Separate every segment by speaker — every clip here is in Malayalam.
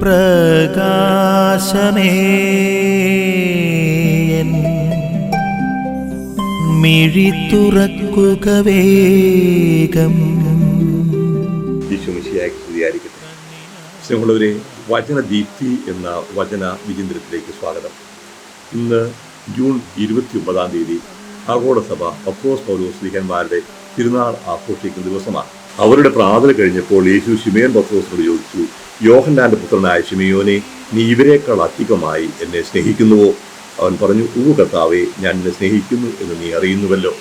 Speaker 1: പ്രകാശമേ. മിഴി തുറക്കുക വേഗം.
Speaker 2: സ്നേഹമുള്ളവരെ വചനദീപ്തി എന്ന വചന വിചിന്തനത്തിലേക്ക് സ്വാഗതം. ഇന്ന് ജൂൺ ഇരുപത്തി ഒമ്പതാം തീയതി ആഗോള സഭ പത്രോസ് പൗലോസ് ലീഹന്മാരുടെ തിരുനാൾ ആഘോഷിക്കുന്ന ദിവസമാണ്. അവരുടെ പ്രാതല കഴിഞ്ഞപ്പോൾ യേശു ശിമയോൻ പത്രോസിനോട് ചോദിച്ചു യോഹന്നാന്റെ പുത്രനായ ഷിമിയോനെ നീ ഇവരെക്കാൾ അധികമായി എന്നെ സ്നേഹിക്കുന്നുവോ? അവൻ പറഞ്ഞു ഊ കർത്താവെ ഞാൻ എന്നെ സ്നേഹിക്കുന്നു എന്ന് നീ അറിയുന്നുവല്ലോ.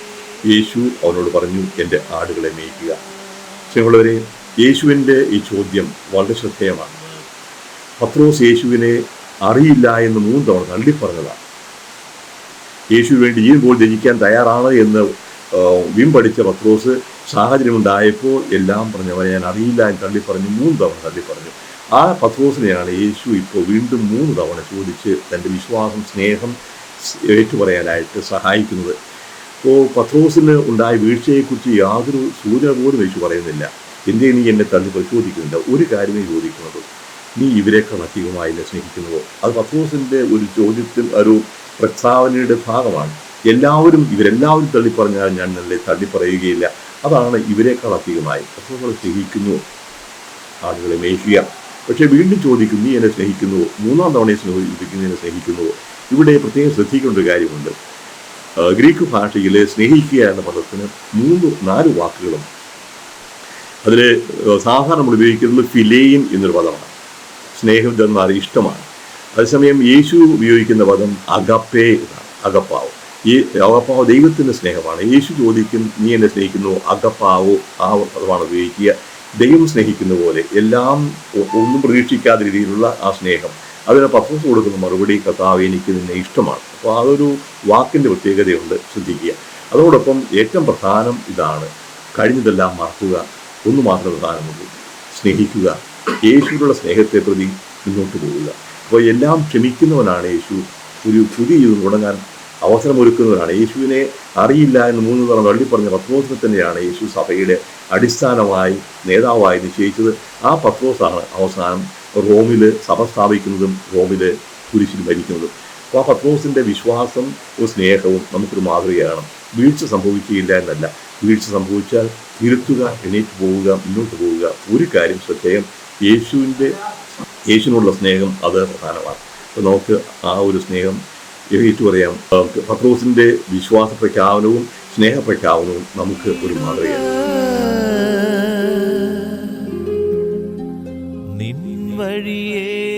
Speaker 2: യേശു അവനോട് പറഞ്ഞു എന്റെ ആടുകളെ മേയ്ക്കുക. സ്നേഹമുള്ളവരെ യേശുവിന്റെ ഈ ചോദ്യം വളരെ ശ്രദ്ധേയമാണ്. പത്രോസ് യേശുവിനെ അറിയില്ല എന്ന് മൂന്ന് തവണ തള്ളി പറഞ്ഞതാണ് യേശു വേണ്ടി ഈ ഗോൾ ത്യജിക്കാൻ തയ്യാറാണ് എന്ന് ആ, പഠിച്ച പത്രോസ് സാഹചര്യമുണ്ടായപ്പോൾ എല്ലാം പറഞ്ഞവരെ ഞാൻ അറിയില്ല എന്ന് തള്ളി പറഞ്ഞു. മൂന്ന് തവണ തള്ളി പറഞ്ഞു. ആ പത്രോസിനെയാണ് യേശു ഇപ്പോൾ വീണ്ടും മൂന്ന് തവണ ചോദിച്ച് തന്റെ വിശ്വാസം സ്നേഹം ഏറ്റുപറയാനായിട്ട് സഹായിക്കുന്നത്. അപ്പോൾ പത്രോസിന് ഉണ്ടായ വീഴ്ചയെക്കുറിച്ച് യാതൊരു സൂചന പോലും യേശു പറയുന്നില്ല. എന്തേ നീ എന്നെ തള്ളി പരിശോധിക്കുന്നില്ല ഒരു കാര്യമേ ചോദിക്കുന്നത്. നീ ഇവരെക്കാൾ അധികമായി എന്നെ സ്നേഹിക്കുന്നുവോ? അത് പത്രോസിന്റെ ഒരു ചോദ്യത്തിൽ ഒരു പ്രസ്താവനയുടെ ഭാഗമാണ്. എല്ലാവരും ഇവരെല്ലാവരും തള്ളിപ്പറഞ്ഞാൽ ഞാൻ നല്ല തള്ളിപ്പറയുകയില്ല അതാണ് ഇവരെക്കാൾ അധികമായി. നമ്മൾ സ്നേഹിക്കുന്നു ആളുകളെ മേയ്ക്കുക പക്ഷേ വീണ്ടും ചോദിക്കും നീ എന്നെ സ്നേഹിക്കുന്നുവോ മൂന്നാം തവണയെ സ്നേഹിക്കുന്നു എന്നെ സ്നേഹിക്കുന്നുവോ ഇവിടെ പ്രത്യേകം ശ്രദ്ധിക്കേണ്ട ഒരു കാര്യമുണ്ട്. ഗ്രീക്ക് ഭാഷയിൽ സ്നേഹിക്കുക എന്ന പദത്തിന് മൂന്ന് നാല് വാക്കുകളും. അതിൽ സാധാരണ നമ്മൾ ഉപയോഗിക്കുന്നത് ഫിലേയിൻ എന്നൊരു പദമാണ്. സ്നേഹം എന്നാൽ ഇഷ്ടമാണ്. അതേസമയം യേശു ഉപയോഗിക്കുന്ന പദം അഗപ്പേ എന്നാണ്. ഈ അകപ്പാവ് ദൈവത്തിന്റെ സ്നേഹമാണ്. യേശു ചോദിക്കും നീ എന്നെ സ്നേഹിക്കുന്നു? അകപ്പാവോ? ആ പദമാണ് ഉപയോഗിക്കുക. ദൈവം സ്നേഹിക്കുന്ന പോലെ എല്ലാം ഒന്നും പ്രതീക്ഷിക്കാത്ത രീതിയിലുള്ള ആ സ്നേഹം. അതിന് പത്രോസ് കൊടുക്കുന്ന മറുപടി കഥാവ് എനിക്ക് നിന്നെ ഇഷ്ടമാണ്. അപ്പോൾ അതൊരു വാക്കിന്റെ പ്രത്യേകതയുണ്ട് ശ്രദ്ധിക്കുക. അതോടൊപ്പം ഏറ്റവും പ്രധാനം ഇതാണ്. കഴിഞ്ഞതെല്ലാം മറക്കുക. ഒന്ന് മാത്രമേ പ്രധാനമുള്ളൂ. സ്നേഹിക്കുക. യേശുവിനുള്ള സ്നേഹത്തെ പ്രതി മുന്നോട്ട് പോവുക. അപ്പോൾ എല്ലാം ക്ഷമിക്കുന്നവനാണ് യേശു. ഒരു പുതിയ ജീവിതം തുടങ്ങാൻ അവസരമൊരുക്കുന്നവനാണ് യേശുവിനെ അറിയില്ല എന്ന് മൂന്ന് തവണ വള്ളി പറഞ്ഞ പത്രോസിനെ തന്നെയാണ് യേശു സഭയുടെ അടിസ്ഥാനമായി നേതാവായി നിശ്ചയിച്ചത്. ആ പത്രോസാണ് അവസാനം റോമിൽ സഭ സ്ഥാപിക്കുന്നതും റോമിൽ കുരിശിൽ മരിക്കുന്നതും. അപ്പോൾ ആ പത്രോസിന്റെ വിശ്വാസം സ്നേഹവും നമുക്കൊരു മാതൃകയാണ്. വീഴ്ച സംഭവിക്കുകയില്ല എന്നല്ല. വീഴ്ച സംഭവിച്ചാൽ തിരുത്തുക എണീറ്റ് പോവുക മുന്നോട്ട് പോവുക ഒരു കാര്യം ശ്രദ്ധേയം. യേശുവിന്റെ യേശുവിനുള്ള സ്നേഹം അത് പ്രധാനമാണ്. അപ്പോൾ നമുക്ക് ആ ഒരു സ്നേഹം ഏറ്റു പറയാം. പത്രോസിന്റെ വിശ്വാസ പ്രഖ്യാപനവും സ്നേഹ പ്രഖ്യാപനവും നമുക്ക് ഒരു മാതൃകയാണ്.
Speaker 1: നിൻ വഴിയേ